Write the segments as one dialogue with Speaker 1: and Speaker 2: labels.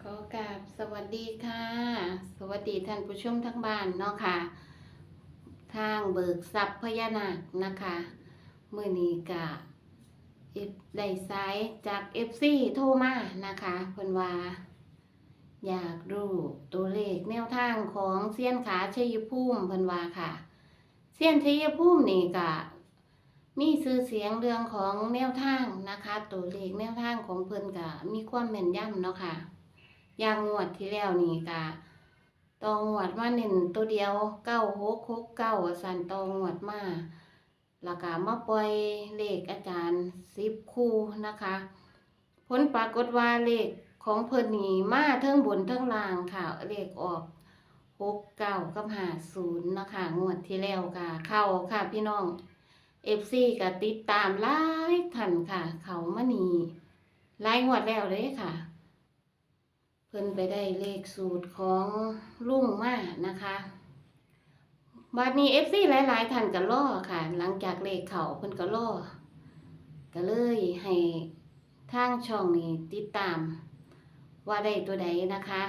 Speaker 1: ขอกราบสวัสดีค่ะ สวัสดีท่านผู้ชมทั้งบ้านเนาะค่ะ ทางเบิกทรัพย์พญานาคนะคะมื่อนี้กะได้สายจากเอฟซีโทรมานะคะเพิ่นว่า อยากรู้ตัวเลขแนวทางของเซียนขาชัยภูมิเพิ่นว่าค่ะ เซียนชัยภูมินี่กะมีชื่อเสียงเรื่องของแนวทางนะคะ ตัวเลขแนวทางของเพิ่นกะมีความแม่นยำเนาะค่ะ อย่างงวดที่แล้วนี่กะตองวดมาเน้นตัวเดียวเก้าหกหกเก้าสันตองวดมาแล้วก็มาปล่อยเลขอาจารย์สิบคู่นะคะ ผลปรากฏว่าเลขของเพิ่นนี่มาเทิงบนเทิงล่างค่ะ เลขออกหกเก้ากับหาศูนย์นะคะงวดที่แล้วค่ะ เข้าค่ะพี่น้องเอฟซีก็ติดตามหลายท่านค่ะ เขามานีหลายงวดแล้วเลยค่ะ เพิ่นไปได้เลขสูตรของลุงมานะคะบัดนี้เอฟซีหลาย ๆท่านก็ล่อค่ะ หลังจากเลขเขาเพิ่นก็ล่อก็เลยให้ทางช่องนี้ติดตาม ว่าได้ตัวใดนะคะ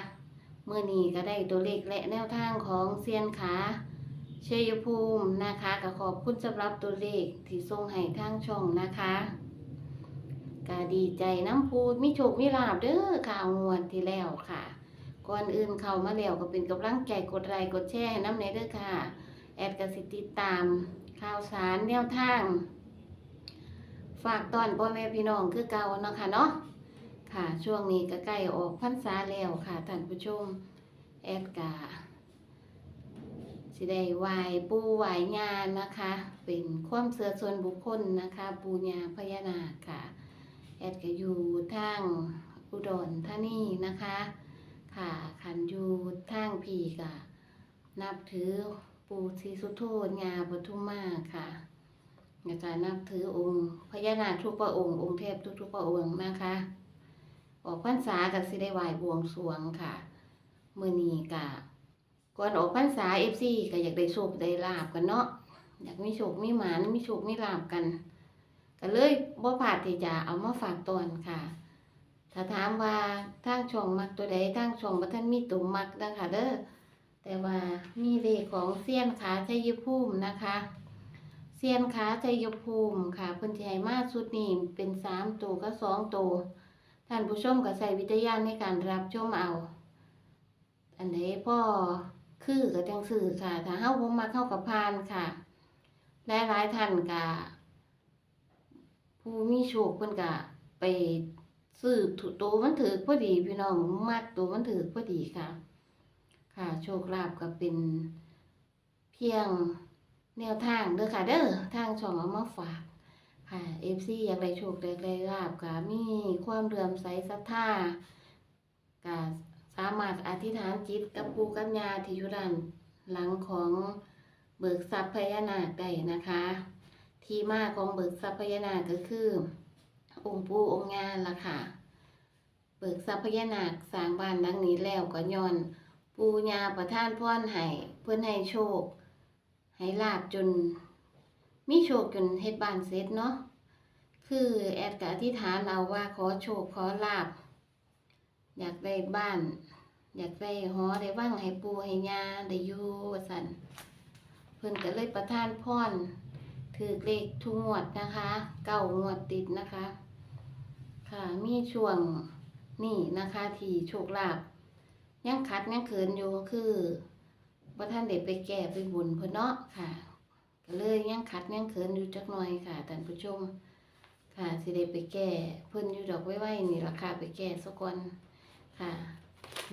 Speaker 1: เมื่อนี้ก็ได้ตัวเลขและแนวทางของเซียนขาเชยภูมินะคะก็ขอบคุณสำหรับตัวเลขที่ส่งให้ทางช่องนะคะ ก็ดีใจน้ำพูดมีโชคมีลาบเด้อข่าวงวดที่แล้วค่ะ ก่อนอื่นเข้ามาแล้วก็เป็นกำลังใจกดไลค์กดแชร์ให้น้ำในเด้อค่ะ แอดกสิติตามข่าวสารแนวทาง ฝากตอนพ่อแม่พี่น้องคือเก่าเนาะค่ะเนาะค่ะ ช่วงนี้ก็ใกล้ออกพรรษาแล้วค่ะท่านผู้ชมแอดกาสิได้ไหวายปูไหวายญานะคะ เป็นความเสื่อส่วนบุคคลนะคะ ปูญาพญานาคค่ะ แอดก็อยู่ทางอุดรธานีนะคะ ค่ะขันอยู่ทางพีกะนับถือปูศรีสุโธญาปทุมมาค่ะอาจารย์นับถือองค์พญานาคทุกพระองค์องค์เทพทุกๆพระองค์นะคะ ออกพรรษากับสิได้ไหวายบวงสรวงค่ะเมื่อนี้กะก่อนออกพรรษาเอฟซีก็อยากได้โชคได้ลาบกันเนาะอยากมีโชคมีหมานมีโชคมีลาบกัน ก็เลยบ่พลาดที่จะเอามาฝากตอนค่ะ ถ้าถามว่าทางช่องมักตัวใดทางช่องบ่ทันมีตัวมักนะคะเด้อแต่ว่ามีเลขของเซียนขาชัยภูมินะคะเซียนขาชัยภูมิค่ะเพิ่นสิให้มาสุดนี้เป็นสามตัวก็สองตัวท่านผู้ชมก็ใส่วิทยาในการรับชมเอา อันไหนพ่อคือกับจังสื่อค่ะ ถ้าเฮาบ่มาเข้ากับพานค่ะหลายหลายท่านก็ ผู้มีโชคเพิ่นก็ไปซื้อถูกตัวมันถือพอดี พี่น้องมัดตัวมันถือพอดีค่ะ ค่ะ โชคลาภก็เป็นเพียงแนวทางเด้อค่ะ เด้อทางช่องเอามาฝากค่ะ FC อยากได้โชคอยากได้ลาบก็มีความเลื่อมใสศรัทธาก็สามารถอธิษฐานจิตกับปูกับยาที่อยู่ด้านหลังของเบิกทรัพย์พญานาคได้นะคะ ที่มาของเบิกทรัพยานาคก็คือ องค์ปู่องค์ย่าล่ะค่ะ เบิกทรัพยานาสร้างบ้านหลังนี้แล้วก็ย้อน ปู่ย่าประทานพรให้เพื่อนให้โชค ให้ลาบจน มีโชคจนเฮ็ดบ้านเสร็จเนาะคือแอดกับอธิษฐานเอาว่าขอโชคขอลาบ อยากได้บ้าน อยากได้หอได้ว่างให้ปูให้ยาได้อยู่สันเพิ่อนก็เลยประทานพร ถือเลขทุกงวดนะคะ เก้างวดติดนะคะ ค่ะมีช่วงนี่นะคะที่โชคลาภยังคัดยังเขินอยู่คือว่าท่านเด็ดไปแก้ไปบุญเพิ่นเนาะค่ะ ก็เลยยังคัดยังเขินอยู่จักหน่อยค่ะท่านผู้ชมค่ะสิได้ไปแก้เพิ่นอยู่ดอกไว้ไว้นี่ราคาไปแก้สักก่อนค่ะ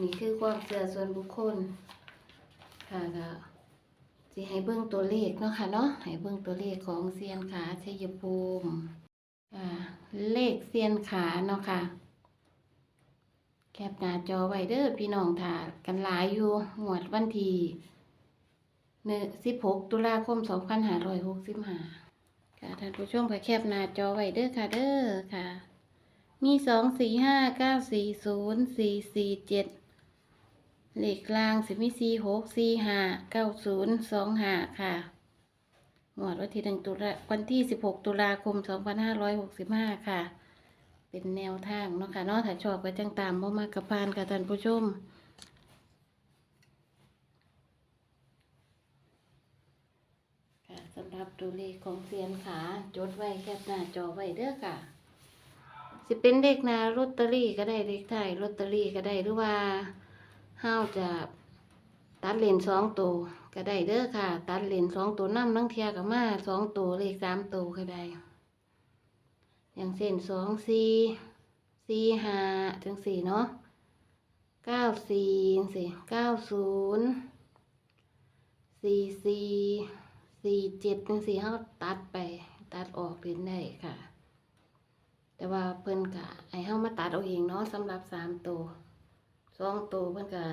Speaker 1: นี่คือความเชื่อส่วนบุคคลค่ะก็ สิให้เบิ่งตัวเลขเนาะค่ะเนาะให้เบิ่งตัวเลขของเซียนขาชัยภูมิเลขเซียนขาเนาะค่ะ แคปหน้าจอไว้เด้อพี่น้องถ่ากันหลายอยู่หวดวันที่หนึ่งสิบหกตุลาคมสองพันห้าร้อยหกสิบห้าค่ะท่านผู้ชมก็แคปหน้าจอไว้เด้อค่ะเด้อค่ะ มีสองสี่ห้าเก้าสี่ศูนย์สี่สี่เจ็ด เลขกลางสิมีสี่หกสี่ห้าเก้าศูนย์สองห้าค่ะหมวดวันที่หนึ่งตุลาวันที่สิบหกตุลาคมสองพันห้าร้อยหกสิบห้าค่ะ เป็นแนวทางเนาะค่ะเนาะถ้าชอบก็จังตามบ่มากกับพานกับท่านผู้ชมค่ะสำหรับตัวเลขของเซียนขาจดไว้แคปหน้าจอไว้เด้อค่ะสิเป็นเลขหนาลอตเตอรี่ก็ได้เลขท้ายลอตเตอรี่ก็ได้หรือว่า ห้าวจะตัดเลนสองตัวก็ได้เด้อค่ะ ตัดเลนสองตัวน้ำนังเทียกับมาสองตัวเลขสามตัวก็ได้ อย่างเช่นสองสี่สี่ห้าจังสี่เนาะเก้าสี่จังสี่เก้าศูนย์สี่สี่สี่เจ็ดจังสี่เขาตัดไปตัดออกเล่นได้ค่ะ แต่ว่าเพิ่นกะไอเฮามาตัดเอาเองเนาะสำหรับสามตัว สองตัวเพิ่นกะ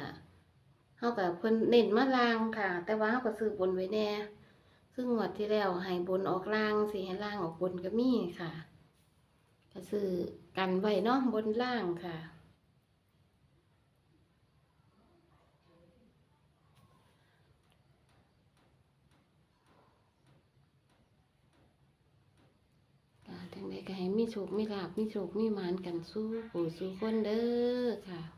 Speaker 1: เฮากับเพิ่นเน้นมาลางค่ะ แต่ว่าเฮาก็ซื้อบนไว้แน่ ซึ่งงวดที่แล้วให้บนออกล่างสิให้ล่างออกบนก็มีค่ะก็ซื้อกันไว้เนาะบนล่างค่ะอ่าจังใดก็ให้มีโชคมีลาบมีโชคมีมานกันสู้ผู้สู้คนเด้อค่ะ